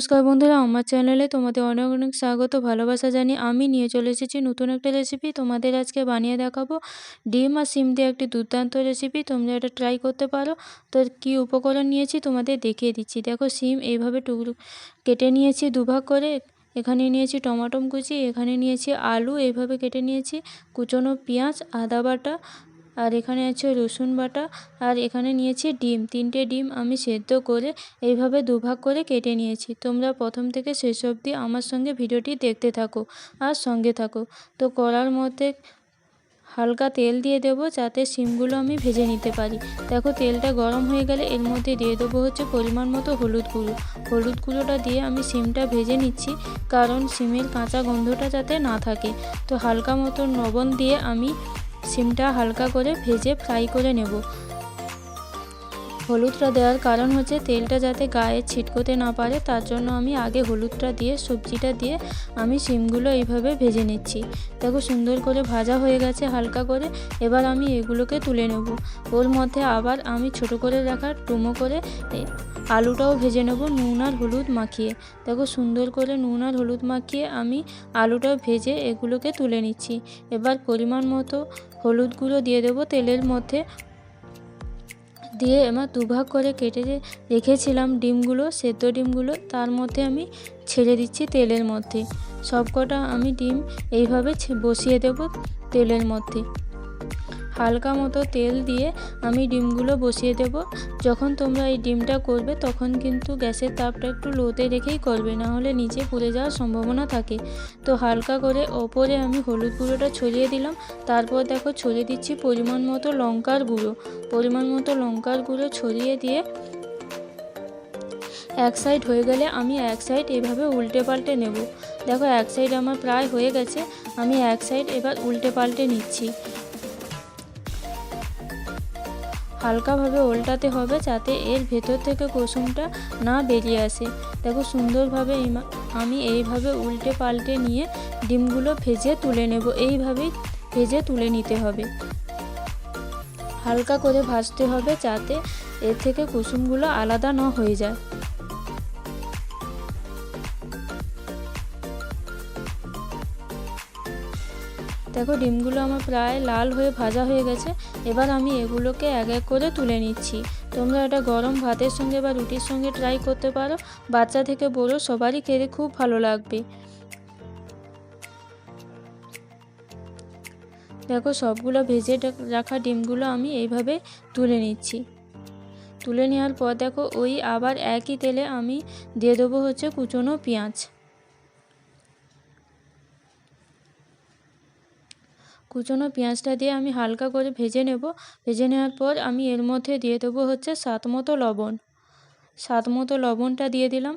নমস্কার বন্ধুরা, আমার চ্যানেলে তোমাদের অনেক অনেক স্বাগত, ভালোবাসা জানি আমি নিয়ে চলে এসেছি নতুন একটা রেসিপি তোমাদের আজকে বানিয়ে দেখাবো। ডিম আর সিম দিয়ে একটি দুর্দান্ত রেসিপি তোমরা এটা ট্রাই করতে পারো। তো কী উপকরণ নিয়েছি তোমাদের দেখিয়ে দিচ্ছি। দেখো, সিম এইভাবে টুকরো কেটে নিয়েছি দুভাগ করে। এখানে নিয়েছি টমাটম কুচি, এখানে নিয়েছি আলু, এইভাবে কেটে নিয়েছি। কুচনো পেঁয়াজ, আদা বাটা আর এখানে আছে রসুন বাটা, আর এখানে নিয়েছি ডিম। তিনটে ডিম আমি সেদ্ধ করে এইভাবে দুভাগ করে কেটে নিয়েছি। তোমরা প্রথম থেকে শেষ অবধি আমার সঙ্গে ভিডিওটি দেখতে থাকো আর সঙ্গে থাকো। তো কড়ার মধ্যে হালকা তেল দিয়ে দেবো যাতে সিমগুলো আমি ভেজে নিতে পারি। দেখো তেলটা গরম হয়ে গেলে এর মধ্যে দিয়ে দেবো হচ্ছে পরিমাণ মতো হলুদ গুঁড়ো। হলুদ গুঁড়োটা দিয়ে আমি সিমটা ভেজে নিচ্ছি কারণ সিমের কাঁচা গন্ধটা যাতে না থাকে। তো হালকা মতো লবণ দিয়ে আমি সিমটা হালকা করে ভেজে ফ্রাই করে নেব। হলুদটা দেওয়ার কারণ হচ্ছে তেলটা যাতে গায়ে ছিটকোতে না পারে, তার জন্য আমি আগে হলুদটা দিয়ে, সবজিটা দিয়ে আমি সিমগুলো এইভাবে ভেজে নিচ্ছি। দেখো সুন্দর করে ভাজা হয়ে গেছে হালকা করে, এবার আমি এগুলোকে তুলে নেব। ওর মধ্যে আবার আমি ছোট করে রাখা টুমো করে আলুটাও ভেজে নেব নুন আর হলুদ মাখিয়ে। দেখো সুন্দর করে নুন আর হলুদ মাখিয়ে আমি আলুটাও ভেজে এগুলোকে তুলে নিচ্ছি। এবার পরিমাণ মতো হলুদ গুঁড়ো দিয়ে দেবো তেলের মধ্যে। দিয়ে আমার দুভাগ করে কেটে রেখেছিলাম ডিমগুলো, সেদ্ধ ডিমগুলো, তার মধ্যে আমি ছেড়ে দিচ্ছি তেলের মধ্যে। সবকটা আমি ডিম এইভাবে বসিয়ে দেব তেলের মধ্যে। হালকা মতো তেল দিয়ে আমি ডিমগুলো বসিয়ে দেব। যখন তোমরা এই ডিমটা করবে, তখন কিন্তু গ্যাসের তাপটা একটু লোতে রেখেই করবে না হলে নিচে পুড়ে যাওয়ার সম্ভাবনা থাকে। তো হালকা করে ওপরে আমি হলুদ গুঁড়োটা ছড়িয়ে দিলাম। তারপর দেখো ছড়িয়ে দিচ্ছি পরিমাণ মতো লঙ্কার গুঁড়ো। পরিমাণ মতো লঙ্কার গুঁড়ো ছড়িয়ে দিয়ে এক সাইড হয়ে গেলে আমি এক সাইড এভাবে উল্টে পাল্টে নেব। দেখো এক সাইড আমার প্রায় হয়ে গেছে, আমি এক সাইড এবার উল্টে পাল্টে নিচ্ছি। হালকাভাবে ওল্টাতে হবে যাতে এর ভেতর থেকে কুসুমটা না বেরিয়ে আসে। দেখো সুন্দরভাবে আমি এইভাবে উল্টে পাল্টে নিয়ে ডিমগুলো ভেজে তুলে নেব। এইভাবেই ভেজে তুলে নিতে হবে। হালকা করে ভাজতে হবে যাতে এর থেকে কুসুমগুলো আলাদা না হয়ে যায়। দেখো, ডিমগুলো আমার প্রায় লাল হয়ে ভাজা হয়ে গেছে। এবার আমি এগুলোকে এক এক করে তুলে নিচ্ছি। তোমরা এটা গরম ভাতের সঙ্গে বা রুটির সঙ্গে ট্রাই করতে পারো। বাচ্চা থেকে বড়ো সবারই খেতে খুব ভালো লাগবে। দেখো, সবগুলো ভেজে রাখা ডিমগুলো আমি এইভাবে তুলে নিচ্ছি। তুলে নেওয়ার পর দেখো, ওই আবার একই তেলে আমি দিয়ে দেবো হচ্ছে কুচনো পেঁয়াজ। কুচনো পেঁয়াজটা দিয়ে আমি হালকা করে ভেজে নেব। ভেজে নেওয়ার পর আমি এর মধ্যে দিয়ে দেবো হচ্ছে স্বাদ মতো লবণ। স্বাদ মতো লবণটা দিয়ে দিলাম।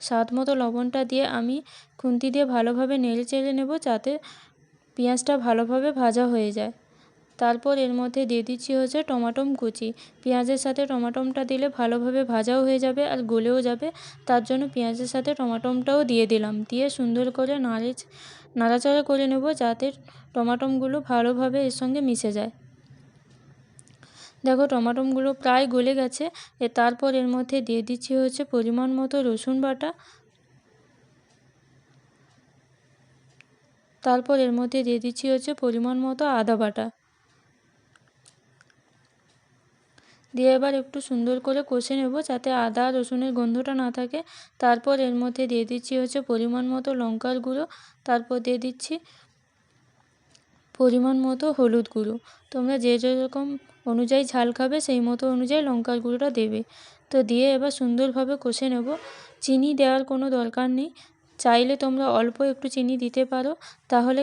স্বাদ মতো লবণটা দিয়ে আমি খুন্তি দিয়ে ভালোভাবে নেড়ে চেড়ে নেব যাতে পেঁয়াজটা ভালোভাবে ভাজা হয়ে যায়। তারপর এর মধ্যে দিয়ে দিচ্ছি হচ্ছে টমাটম কুচি। পেঁয়াজের সাথে টমাটমটা দিলে ভালোভাবে ভাজাও হয়ে যাবে আর গলেও যাবে। তার জন্য পেঁয়াজের সাথে টমাটমটাও দিয়ে দিলাম। দিয়ে সুন্দর করে নাড়ে নাড়াচাড়া করে নেব যাতে টমাটমগুলো ভালোভাবে এর সঙ্গে মিশে যায়। দেখো, টমাটমগুলো প্রায় গলে গেছে। এ তারপর এর মধ্যে দিয়ে দিচ্ছি হচ্ছে পরিমাণ মতো রসুন বাটা। তারপর এর মধ্যে দিয়ে দিচ্ছি হচ্ছে পরিমাণ মতো আদা বাটা। দিয়ে এবার একটু সুন্দর করে কষে নেব যাতে আদা, রসুনের গন্ধটা না থাকে। তারপর এর মধ্যে দিয়ে দিচ্ছি হচ্ছে পরিমাণ মতো লঙ্কার গুঁড়ো। তারপর দিয়ে দিচ্ছি পরিমাণ মতো হলুদ গুঁড়ো। তোমরা যে যেরকম অনুযায়ী ঝাল খাবে, সেই মতো অনুযায়ী লঙ্কার গুঁড়োটা দেবে। তো দিয়ে এবার সুন্দরভাবে কষে নেব। চিনি দেওয়ার কোনো দরকার নেই। চাইলে তোমরা অল্প একটু চিনি দিতে পারো। তাহলে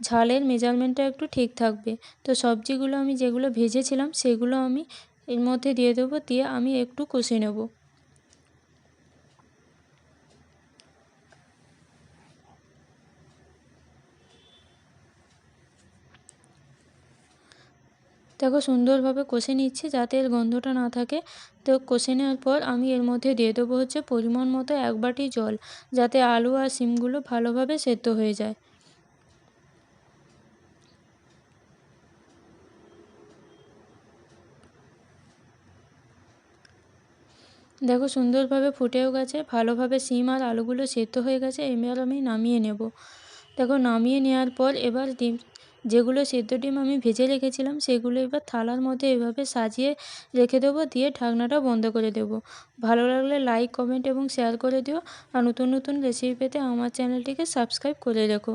ঝালের মেজারমেন্টটা একটু ঠিক থাকবে। তো সবজিগুলো আমি যেগুলো ভেজেছিলাম, সেগুলো আমি এর মধ্যে দিয়ে দেবো, দিয়ে আমি একটু কষে নেব। দেখো সুন্দরভাবে কষে নিচ্ছি, যাতে এর গন্ধটা না থাকে। তো কষে নেওয়ার পর আমি এর মধ্যে দিয়ে দেবো হচ্ছে পরিমাণ মতো এক বাটি জল, যাতে আলু আর শিমগুলো ভালোভাবে সেদ্ধ হয়ে যায়। দেখো, সুন্দরভাবে ফুটেও গেছে, ভালোভাবে শিম আর আলুগুলো সেদ্ধ হয়ে গেছে, এবার আমি নামিয়ে নেব। দেখো, নামিয়ে নেওয়ার পর এবার ডিম, যেগুলো সেদ্ধ ডিম আমি ভেজে রেখেছিলাম, সেগুলো এবার থালার মধ্যে এভাবে সাজিয়ে রেখে দেবো, দিয়ে ঢাকনাটা বন্ধ করে দেবো। ভালো লাগলে লাইক কমেন্ট এবং শেয়ার করে দিও, আর নতুন নতুন রেসিপি পেতে আমার চ্যানেলটিকে সাবস্ক্রাইব করে রেখো।